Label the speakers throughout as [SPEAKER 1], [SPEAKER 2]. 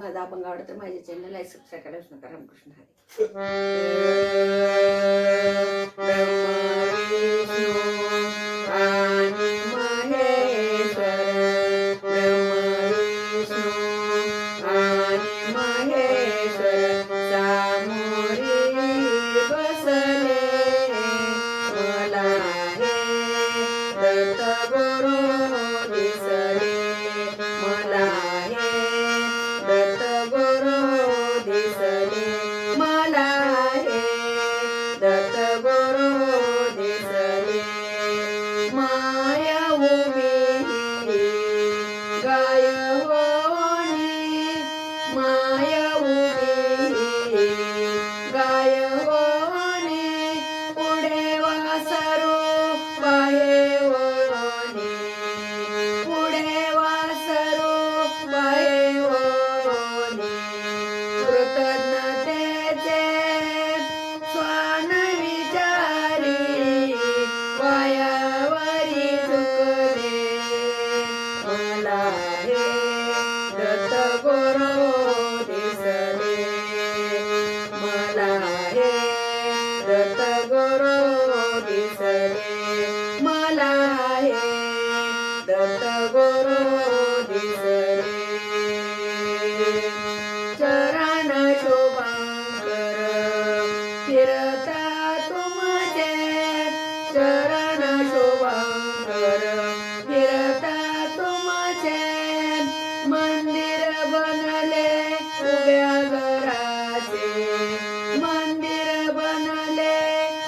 [SPEAKER 1] माझा अभंग आवडत तर माझ्या चॅनलला सबस्क्राईब करायला नका रामकृष्ण हरे.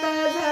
[SPEAKER 1] Bye.